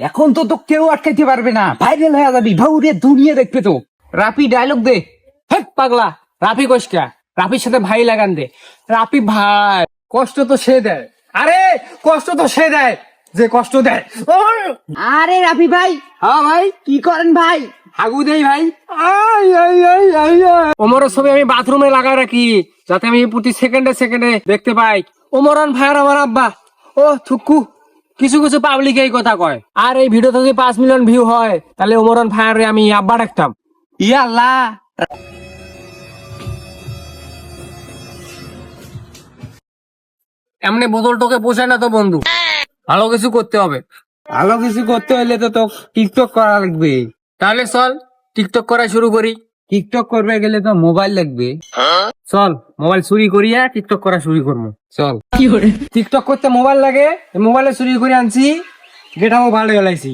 এখন তো তো কেউ আটকাইতে পারবে না। ভাইরাল হয়ে যাবি ভাউরে দুনিয়া দেখবে তো। রাপি ডায়লগ দে। হেট পাগলা রাফি কোশকা রাফির সাথে ভাই লাগান দে। রাফি ভাই কষ্ট তো সে দেয়। আরে কষ্ট তো সে দেয় যে কষ্ট দেয়! আরে রাফি ভাই। হ্যাঁ ভাই? কি করেন ভাই? হাগু দেই ভাই। ওমরের ছবি আমি বাথরুমে লাগাই রাখি যাতে আমি প্রতি সেকেন্ডে সেকেন্ডে দেখতে পাই। ওমরান ভাইয়ার আমার আব্বা। ও থুকু। কিছু কিছু পাবলিক এই কথা কয়। আর এই ভিডিওতে যদি পাঁচ মিলিয়ন ভিউ হয় তাহলে ওমরান ভাইয়ারে আমি আব্বা ডাকতাম ইয়া আল্লাহ এমনি বোতল টোকে পোষায় না তো বন্ধু? ভালো কিছু করতে হবে। ভালো কিছু করতে হলে তো তো টিকটক করা লাগবে। তাহলে চল টিকটক করা শুরু করি। টিকটক করবে গেলে তো মোবাইল লাগবে। চল মোবাইল চুরি করিয়া টিকটক করা শুরু করব চল। কি করে টিকটক করতে মোবাইল লাগে মোবাইলে চুরি করে আনছি গেটাও ভালো গেলাইছি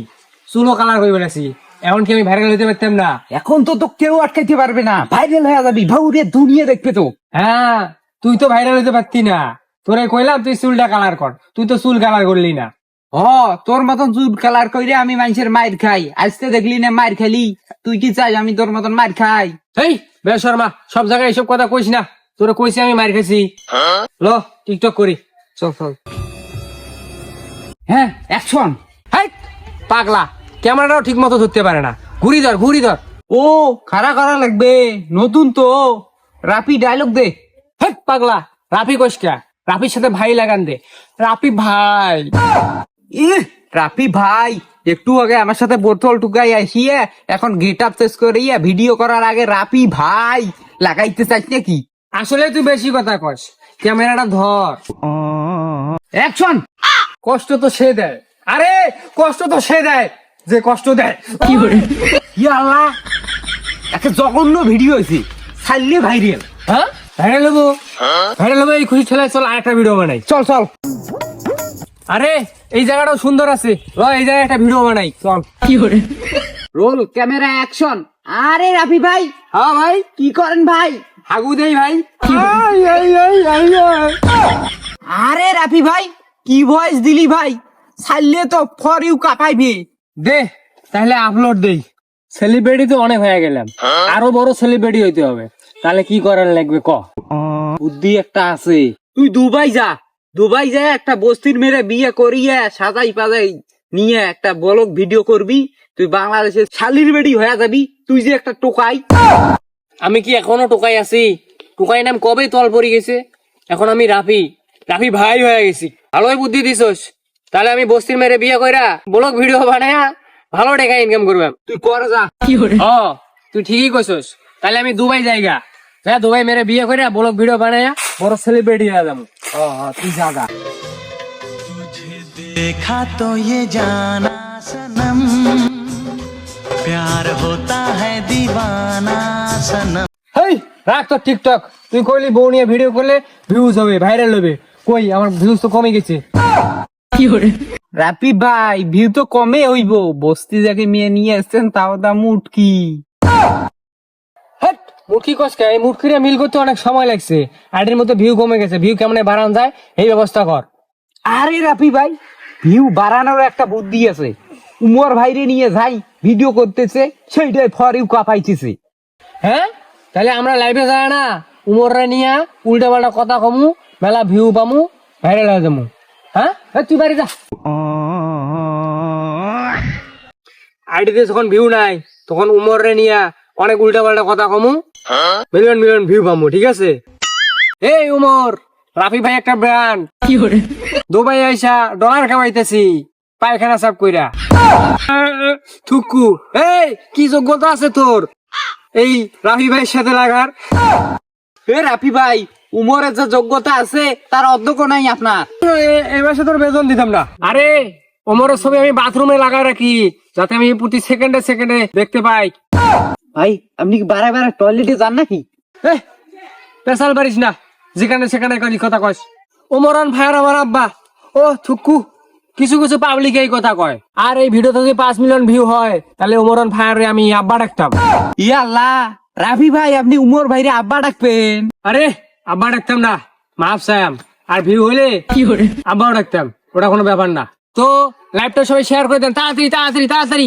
চুলো কালার হয়ে গেলাইছি। এখন কি আমি ভাইরাল হইতে পারতাম না? এখন তো তো কেউ আটকাইতে পারবে না। ভাইরাল হয়ে যাবি ভাউরে দুনিয়া দেখবে তো। হ্যাঁ তুই তো ভাইরাল হইতে পারতি না। তোরে কইলাম তুই চুলটা কালার কর। তুই তো চুল কালার করলি না। হ তোর মতন চুল কালার কইরে আমি মানুষের মাইর খাই। আজকে দেখলি না মাইর খেলি? তুই কি চাই আমি তোর মতন মাইর খাই? এই বে শর্মা সব জায়গায় এইসব কথা কইস না। তোরে কইছি আমি মার খাইছি ল টিকটক করি। চল চল। হ্যাঁ অ্যাকশন হাই পাগলা ক্যামেরাটাও ঠিক মতো ধরতে পারে না। ঘুরি ধর ঘুরি ধর। ও খাড়া করা লাগবে। নতুন তো। রাপি ডায়লগ দে। হেট পাগলা রাফি কোশকা রাফির সাথে ভাই লাগান দে। রাফি ভাই। ইহ, রাফি ভাই একটু আগে আমার সাথে বোতল টুকাই আসিয়ে এখন গেট আপ শেষ করিয়া ভিডিও করার আগে রাপি ভাই লাগাইতে চাইছ নাকি? আসলে তুই বেশি কথা কস ক্যামেরাটা ধর। অ্যাকশন কষ্ট তো সে দেয়। আরে কষ্ট তো সে দেয় যে কষ্ট দেয়। ইয়া আল্লাহ একটা জঘন্য ভিডিও হয়েছে। ছাড়লে ভাইরাল হ্যাঁ? ভাইরাল হব? ভাইরাল হব এই খুশি ঠেলায় চল আর একটা ভিডিও বানাই। চল চল। আরে এই জায়গাটাও সুন্দর আছে। এই জায়গায় একটা ভিডিও বানাই। চল। রোল ক্যামেরা অ্যাকশন আরে রাফি ভাই। হ্যাঁ ভাই। কি করেন ভাই? হাগু দেই ভাই। আরে রাফি ভাই কি ভয়েস দিলি ভাই? ছাড়লে তো ফর ইউ কাপাইবি। দে তাহলে আপলোড দেই। সেলিব্রিটি তো অনেক হয়ে গেলাম। আরও বড় সেলিব্রিটি হইতে হবে। তাহলে কি করার লাগবে ক? বুদ্ধি একটা আছে। তুই দুবাই যা। দুবাই যায় একটা বস্তির মেরে বিয়ে করিয়ে সাজাই পাজাই নিয়ে একটা ব্লগ ভিডিও করবি। তুই বাংলাদেশের শালির বেড়ি হয়ে যাবি। তুই যে একটা টোকাই। আমি কি এখনও টোকাই আছি? টোকাই নাম কবে তল পড়ে গেছে? এখন আমি রাফি। রাফি ভাই হয়ে গেছি। ভালোই বুদ্ধি দিছস। তাহলে আমি বস্তির মেরে বিয়ে কইরা ব্লগ ভিডিও বানায়া ভালো টাকা ইনকাম করবাম। তুই কর যা। ও তুই ঠিকই কইছস। তাহলে আমি দুবাই যাইগা। হ্যাঁ দুবাই মেরে বিয়ে কইরা ব্লগ ভিডিও বানায়া বড় সেলিব্রিটি হয়ে যাব। তুই যা যা देखा तो ये जाना सनम प्यार होता है दीवाना सनम হেই রাখ তো টিকটক তুই কইলি বউ নিয়ে ভিডিও করলে ভিউজ হবে ভাইরাল হবে কই আমার ভিউজ তো কমে গেছে রাপি ভাই ভিউ তো কমে হইব বস্তি যাকে মেয়ে নিয়ে এসছেন তাও দাম উঠকি হেট মুরগি কষকা এই মুরগিরা মিল করতে অনেক সময় লাগছে। আইডির মধ্যে ভিউ কমে গেছে। ভিউ কেমনে বাড়ানো যায়? এই ব্যবস্থা কর। আরে রাপি ভাই ভিউ বাড়ানোর একটা বুদ্ধি আছে। উমর ভাইরে নিয়ে যাই ভিডিও করতেছে সেইটাই ফর ইউ কাপাইতেছে। হ্যাঁ? তাহলে আমরা লাইভে যাই না। উমররা নিয়া উল্টা পাল্টা কথা কমু মেলা ভিউ পামু ভাইরাল হয়ে যাব হ্যাঁ? তুই বাড়ি যা। আইডিতে যখন ভিউ নাই তখন উমররে নিয়া অনেক উল্টা পাল্টা কথা কমু। মিলিয়ন মিলিয়ন ভিউ পামু ঠিক আছে? এই উমর রাফি ভাই একটা ব্র্যান্ড দুবাই আইসা ডলার কামাইতেছি পায়খানা সাফ কইরা। থুকু এই কি যোগ্যতা আছে তোর? এই রাফি ভাইয়ের সাথে লাগার। এ রাপি ভাই উমরের যে যোগ্যতা আছে তার অধ্যক্ষ নাই আপনার। এ- এ তোর বেতন দিতাম না। আরে ওমরের ছবি আমি বাথরুমে লাগা রাখি যাতে আমি প্রতি সেকেন্ডে সেকেন্ডে দেখতে পাই। ভাই আপনি কি বারে বারে টয়লেটে যান নাকি? পেশাল পারিস না যেখানে সেখানে কলি কথা কস। ওমরান ভাইয়ার আমার আব্বা। ও থুকু কিছু কিছু পাবলিক এই কথা কয়। আর এই ভিডিওতে যদি পাঁচ মিলিয়ন ভিউ হয় তাহলে ওমরান ভাইয়ারে আমি আব্বা ডাকতাম। ইয়া আল্লাহ রাফি ভাই আপনি উমর ভাইরে আব্বা ডাকবেন। আরে আব্বা ডাকতাম না মাফ সায়াম। আর ভিউ হলে আব্বাও ডাকতাম ওটা কোনো ব্যাপার না। তো লাইভটা সবাই শেয়ার করে দেন তাড়াতাড়ি তাড়াতাড়ি তাড়াতাড়ি।